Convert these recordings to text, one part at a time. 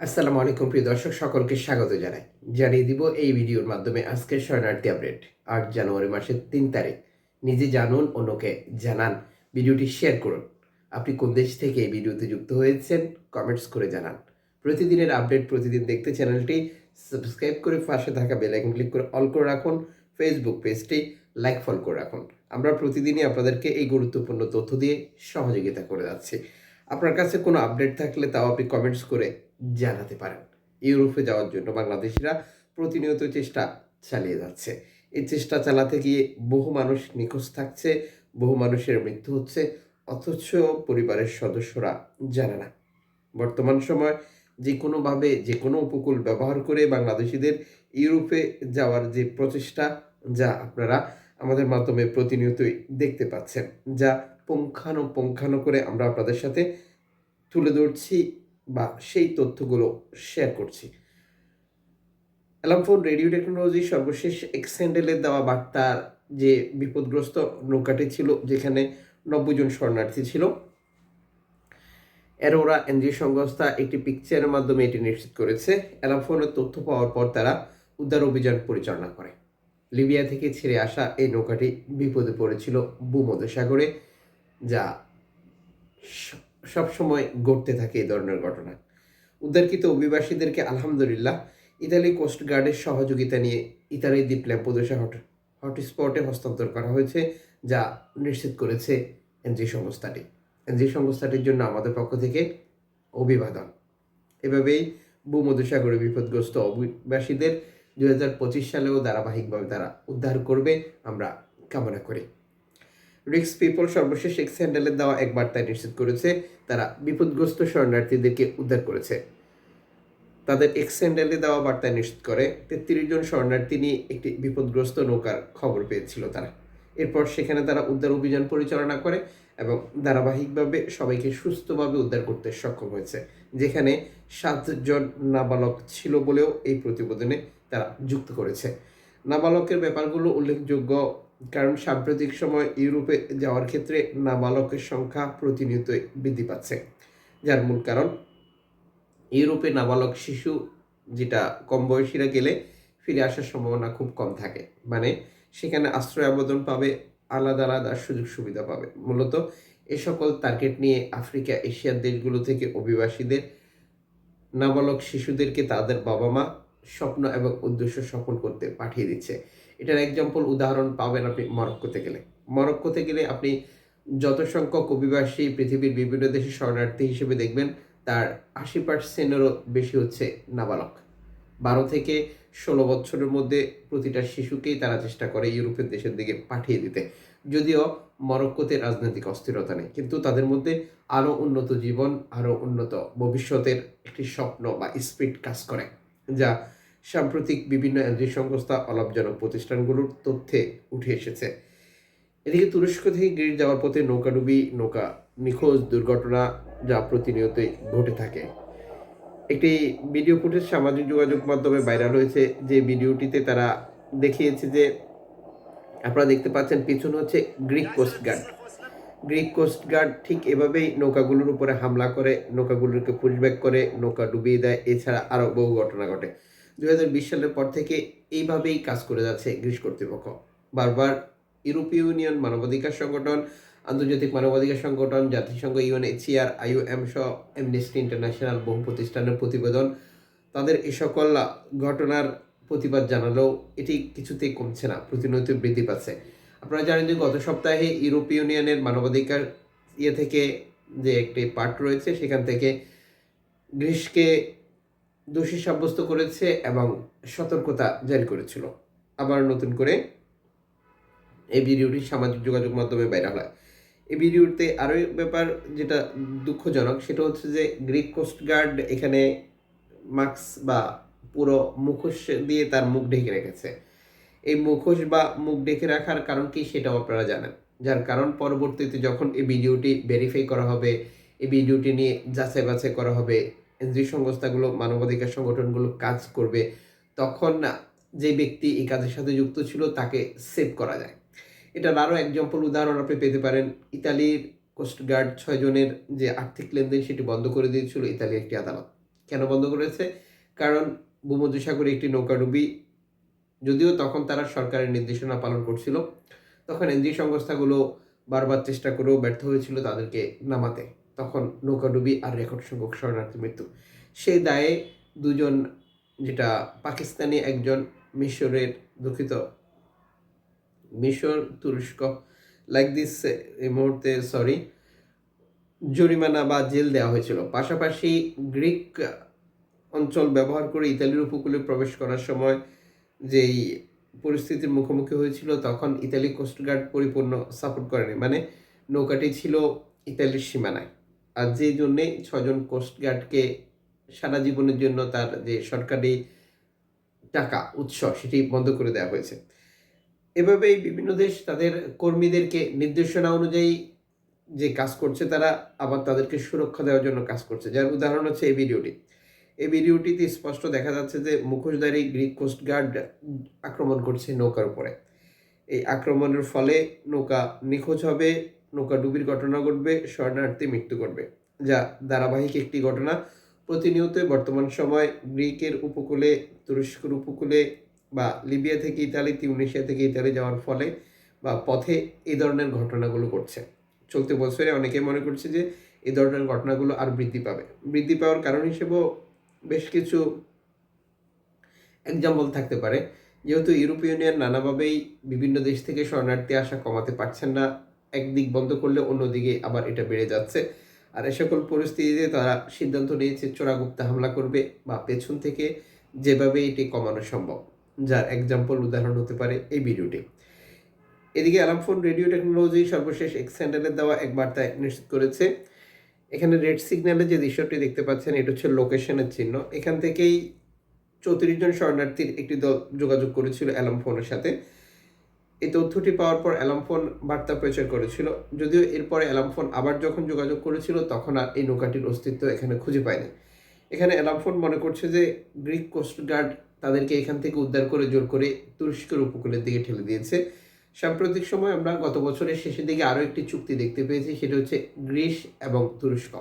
আসসালামু আলাইকুম প্রিয় দর্শক, সকলকে স্বাগত জানাই। জানিয়ে দিব এই ভিডিওর মাধ্যমে আজকের শরণার্থী আপডেট। আট জানুয়ারি মাসের তিন তারিখ। নিজে জানুন, অন্যকে জানান। ভিডিওটি শেয়ার করুন। আপনি কোন দেশ থেকে এই ভিডিওতে যুক্ত হয়েছেন কমেন্টস করে জানান। প্রতিদিনের আপডেট, প্রতিদিন দেখতে চ্যানেলটি সাবস্ক্রাইব করে পাশে থাকা বেল আইকন ক্লিক করে অল করে রাখুন। ফেসবুক পেজটি লাইক ফলো করে রাখুন। আমরা প্রতিদিনই আপনাদেরকে এই গুরুত্বপূর্ণ তথ্য দিয়ে সহযোগিতা করে যাচ্ছি। আপনার কাছে কোনো আপডেট থাকলে তাও আপনি কমেন্টস করে জানাতে পারেন। ইউরোপে যাওয়ার জন্য বাংলাদেশিরা প্রতিনিয়ত চেষ্টা চালিয়ে যাচ্ছে। এই চেষ্টা চালাতে গিয়ে বহু মানুষ নিখোঁজ থাকছে, বহু মানুষের মৃত্যু হচ্ছে, অথচ পরিবারের সদস্যরা জানে না। বর্তমান সময় যে কোনোভাবে যে কোনো উপকূল ব্যবহার করে বাংলাদেশিদের ইউরোপে যাওয়ার যে প্রচেষ্টা, যা আপনারা আমাদের মাধ্যমে প্রতিনিয়তই দেখতে পাচ্ছেন, যা পুঙ্খানো পুঙ্খানো করে আমরা আপনাদের সাথে তুলে ধরছি। বা সেই তথ্যগুলো শেয়ার করছি। অ্যালামফোন রেডিও টেকনোলজি সর্বশেষ এক্সেন্ডেলের দেওয়া বার্তার যে বিপদগ্রস্ত নৌকাটি ছিল, যেখানে নব্বই জন শরণার্থী ছিল। এরোরা এনজিও সংস্থা একটি পিকচারের মাধ্যমে এটি নিশ্চিত করেছে। অ্যালামফোনের তথ্য পাওয়ার পর তারা উদ্ধার অভিযান পরিচালনা করে। লিবিয়া থেকে ছেড়ে আসা এই নৌকাটি বিপদে পড়েছিল ভূমধ্যসাগরে, যা সবসময় ঘটতে থাকে এই ধরনের ঘটনা। উদ্ধারকৃত অভিবাসীদেরকে আলহামদুলিল্লাহ, ইতালি কোস্ট গার্ডের সহযোগিতা নিয়ে ইতালি দ্বীপ ল্যাম্পোদোসা হট, হটস্পটে হস্তান্তর করা হয়েছে, যা নিশ্চিত করেছে এনজি সংস্থাটি। এনজি সংস্থাটির জন্য আমাদের পক্ষ থেকে অভিবাদন। এভাবেই ভূমধ্যসাগরে বিপদগ্রস্ত অভিবাসীদের দু হাজার পঁচিশ সালেও ধারাবাহিকভাবে তারা উদ্ধার করবে, আমরা কামনা করি। রিক্স পিপল সর্বশেষ এক্স হ্যান্ডেলের দেওয়া এক বার্তায় নিশ্চিত করেছে, তারা বিপদগ্রস্ত শরণার্থীদেরকে উদ্ধার করেছে। তাদের এক্স হ্যান্ডেলে দেওয়া বার্তায় নিশ্চিত করে, তেত্রিশ জন শরণার্থী নিয়ে একটি বিপদগ্রস্ত নৌকার খবর পেয়েছিল তারা। এরপর সেখানে তারা উদ্ধার অভিযান পরিচালনা করে এবং ধারাবাহিকভাবে সবাইকে সুস্থভাবে উদ্ধার করতে সক্ষম হয়েছে, যেখানে সাতজন নাবালক ছিল বলেও এই প্রতিবেদনে তারা যুক্ত করেছে। নাবালকের ব্যাপারগুলো উল্লেখযোগ্য কারণ সাম্প্রতিক সময় ইউরোপে যাওয়ার ক্ষেত্রে নাবালকের সংখ্যা প্রতিনিয়তই বৃদ্ধি পাচ্ছে। যার মূল কারণ, ইউরোপে নাবালক শিশু যেটা কম বয়সীরা গেলে ফিরে আসার সম্ভাবনা খুব কম থাকে। মানে সেখানে আশ্রয় আবেদন পাবে, আলাদা আলাদা সুযোগ সুবিধা পাবে। মূলত এ সকল টার্গেট নিয়ে আফ্রিকা, এশিয়ার দেশগুলো থেকে অভিবাসীদের, নাবালক শিশুদেরকে তাদের বাবা মা স্বপ্ন এবং উদ্দেশ্য সফল করতে পাঠিয়ে দিচ্ছে। এটার এক্সাম্পল উদাহরণ পাবেন আপনি মরক্কোতে গেলে। মরক্কোতে গেলে আপনি যত সংখ্যক অভিবাসী পৃথিবীর বিভিন্ন দেশে শরণার্থী হিসেবে দেখবেন, তার আশি পার্সেন্টেরও বেশি হচ্ছে নাবালক। বারো থেকে ষোলো বছরের মধ্যে প্রতিটা শিশুকেই তারা চেষ্টা করে ইউরোপের দেশের দিকে পাঠিয়ে দিতে। যদিও মরক্কোতে রাজনৈতিক অস্থিরতা নেই, কিন্তু তাদের মধ্যে আরও উন্নত জীবন, আরও উন্নত ভবিষ্যতের একটি স্বপ্ন বা স্পিড কাজ করে। যা সাম্প্রতিক বিভিন্ন এনজিও সংস্থা অলাভজনক প্রতিষ্ঠানগুলোর তথ্যে উঠে এসেছে। এদিকে তুরস্ক থেকে গ্রিস যাওয়ার পথে নৌকাডুবি নৌকা নিখোঁজ দুর্ঘটনা যা প্রতিনিয়তই ঘটে থাকে। একটি ভিডিও ফুটেজ সামাজিক যোগাযোগ মাধ্যমে ভাইরাল হয়েছে। যে ভিডিওটিতে তারা দেখিয়েছে যে আপনারা দেখতে পাচ্ছেন পিছনে হচ্ছে Greek Coast Guard. Greek Coast Guard ঠিক এভাবেই নৌকাগুলোর উপরে হামলা করে, নৌকাগুলোকে পুশব্যাক করে, নৌকা ডুবিয়ে দেয়। এছাড়া আরও বহু ঘটনা ঘটে। দুই হাজার বিশ সালের পর থেকে এইভাবেই কাজ করে যাচ্ছে গ্রিস কর্তৃপক্ষ। বারবার ইউরোপীয় ইউনিয়ন মানবাধিকার সংগঠন, আন্তর্জাতিক মানবাধিকার সংগঠন, জাতিসংঘ, ইউএনএইচসিআর, আইওএম সহ অ্যামনেস্টি ইন্টারন্যাশনাল বহু প্রতিষ্ঠানের প্রতিবেদন, তাদের এ সকল ঘটনার প্রতিবাদ জানালেও এটি কিছুতেই কমছে না প্রতিনিয়ত বৃদ্ধি পাচ্ছে। আপনারা জানেন যে গত সপ্তাহে ইউরোপীয় ইউনিয়নের মানবাধিকার ইয়ে থেকে যে একটি পার্ট রয়েছে, সেখান থেকে গ্রিসকে দোষী সাব্যস্ত করেছে এবং সতর্কতা জারি করেছিল। আবার নতুন করে এই ভিডিওটি সামাজিক যোগাযোগ মাধ্যমে ভাইরাল হয়। এই ভিডিওতে আরও ব্যাপার যেটা দুঃখজনক, সেটা হচ্ছে যে গ্রিক কোস্ট গার্ড এখানে মাস্ক বা পুরো মুখোশ দিয়ে তার মুখ ঢেকে রেখেছে। এই মুখোশ বা মুখ ঢেকে রাখার কারণ কি সেটাও আপনারা জানেন। যার কারণ পরবর্তীতে যখন এই ভিডিওটি ভেরিফাই করা হবে, এই ভিডিওটি নিয়ে যাচাই বাছাই করা হবে এনজিও সংস্থাগুলো, মানবাধিকার সংগঠনগুলো কাজ করবে, তখন যে ব্যক্তি এই কাজের সাথে যুক্ত ছিল তাকে সেভ করা যায়। এটার আরও এক্সাম্পল উদাহরণ আপনি পেতে পারেন। ইতালির কোস্টগার্ড ছয় জনের যে আর্থিক লেনদেন সেটি বন্ধ করে দিয়েছিল ইতালির একটি আদালত। কেন বন্ধ করেছে? কারণ ভূমধ্যসাগরে একটি নৌকাডুবি যদিও তখন তারা সরকারের নির্দেশনা পালন করছিল, তখন এনজি সংস্থাগুলো বারবার চেষ্টা করেও ব্যর্থ হয়েছিল তাদেরকে নামাতে। তখন নৌকাডুবি আর রেকর্ড সংখ্যক শরণার্থী মৃত্যু। সেই দায়ে দুজন, যেটা পাকিস্তানি একজন মিশরের দুঃখিত, মিশর তুরস্ক লাইক দিস এই মুহূর্তে সরি জরিমানা বা জেল দেওয়া হয়েছিল। পাশাপাশি গ্রিক অঞ্চল ব্যবহার করে ইতালির উপকূলে প্রবেশ করার সময় যেই পরিস্থিতির মুখোমুখি হয়েছিল, তখন ইতালি কোস্টগার্ড পরিপূর্ণ সাপোর্ট করেনি। মানে নৌকাটি ছিল ইতালির সীমানায়। আর যে জন্যে ছজন কোস্টগার্ডকে সারা জীবনের জন্য তার যে সরকারি টাকা, উৎস, সেটি বন্ধ করে দেওয়া হয়েছে। এভাবেই বিভিন্ন দেশ তাদের কর্মীদেরকে নির্দেশনা অনুযায়ী যে কাজ করছে, তারা আবার তাদেরকে সুরক্ষা দেওয়ার জন্য কাজ করছে। যার উদাহরণ হচ্ছে এই ভিডিওটি। এই ভিডিওটিতে স্পষ্ট দেখা যাচ্ছে যে মুখোশধারী গ্রিক কোস্টগার্ড আক্রমণ করছে নৌকার উপরে। এই আক্রমণের ফলে নৌকা নিখোঁজ হবে, নৌকা ডুবির ঘটনা ঘটবে, শরণার্থী মৃত্যু ঘটবে, যা ধারাবাহিক একটি ঘটনা। প্রতিনিয়ত বর্তমান সময় গ্রিকের উপকূলে তুরস্কের উপকূলে বা লিবিয়া থেকে ইতালি তিউনেশিয়া থেকে ইতালি যাওয়ার ফলে বা পথে এই ধরনের ঘটনাগুলো ঘটছে। চলতি বছরে অনেকে মনে করছে যে এই ধরনের ঘটনাগুলো আর বৃদ্ধি পাবে। বৃদ্ধি পাওয়ার কারণ হিসেবেও বেশ কিছু এক্সাম্পল থাকতে পারে। যেহেতু ইউরোপীয় ইউনিয়ন নানাভাবেই বিভিন্ন দেশ থেকে শরণার্থী আসা কমাতে পারছেন না, একদিক বন্ধ করলে অন্যদিকে আবার এটা বেড়ে যাচ্ছে। আর এ সকল পরিস্থিতিতে তারা সিদ্ধান্ত নিয়েছে, চোরাগুপ্তা হামলা করবে বা পেছন থেকে যেভাবে এটি কমানো সম্ভব। যার এক্সাম্পল উদাহরণ হতে পারে এই ভিডিওটি। এদিকে অ্যালামফোন রেডিও টেকনোলজি সর্বশেষ এক্সেন্ডারের দেওয়া এক বার্তায় নিশ্চিত করেছে এখানে রেড সিগন্যালে যে দৃশ্যটি দেখতে পাচ্ছেন, এটা হচ্ছে লোকেশনের চিহ্ন। এখান থেকেই চৌত্রিশ জন শরণার্থীর একটি দল যোগাযোগ করেছিল অ্যালাম ফোনের সাথে। এই তথ্যটি পাওয়ার পর অ্যালাম ফোন বার্তা প্রচার করেছিল। যদিও এরপরে অ্যালাম ফোন আবার যখন যোগাযোগ করেছিল, তখন আর এই নৌকাটির অস্তিত্ব এখানে খুঁজে পায়নি। এখানে অ্যালাম ফোন মনে করছে যে, গ্রিক কোস্টগার্ড তাদেরকে এখান থেকে উদ্ধার করে জোর করে তুরস্কের উপকূলের দিকে ঠেলে দিয়েছে। সাম্প্রতিক সময় আমরা গত বছরের শেষের দিকে আরও একটি চুক্তি দেখতে পেয়েছি, সেটা হচ্ছে গ্রিস এবং তুরস্ক।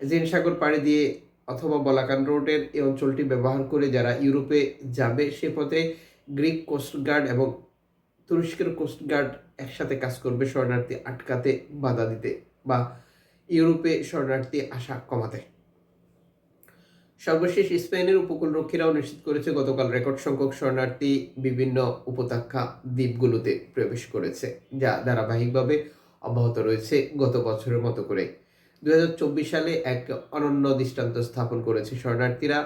এজেন সাগর পাড়ি দিয়ে অথবা বলাকান রোডের এই অঞ্চলটি ব্যবহার করে যারা ইউরোপে যাবে সে পথে গ্রিক কোস্টগার্ড এবং তুরস্কের কোস্টগার্ড একসাথে কাজ করবে, শরণার্থী আটকাতে বাধা দিতে বা ইউরোপে শরণার্থী আসা কমাতে। সর্বশেষ স্পেনের উপকূলরক্ষীরাও নিশ্চিত করেছে, গতকাল রেকর্ড সংখ্যক শরণার্থী বিভিন্ন উপত্যকা দ্বীপগুলোতে প্রবেশ করেছে, যা ধারাবাহিকভাবে অব্যাহত রয়েছে গত বছরের মতো করে। দু হাজার চব্বিশ সালে এক অনন্য দৃষ্টান্ত স্থাপন করেছে শরণার্থীরা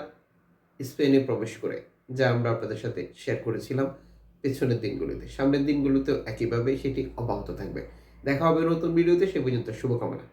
স্পেনে প্রবেশ করে, যা আমরা আপনাদের সাথে শেয়ার করেছিলাম পেছনের দিনগুলোতে। সামনের দিনগুলোতেও একইভাবে সেটি অব্যাহত থাকবে। দেখা হবে নতুন ভিডিওতে, সে পর্যন্ত শুভকামনা।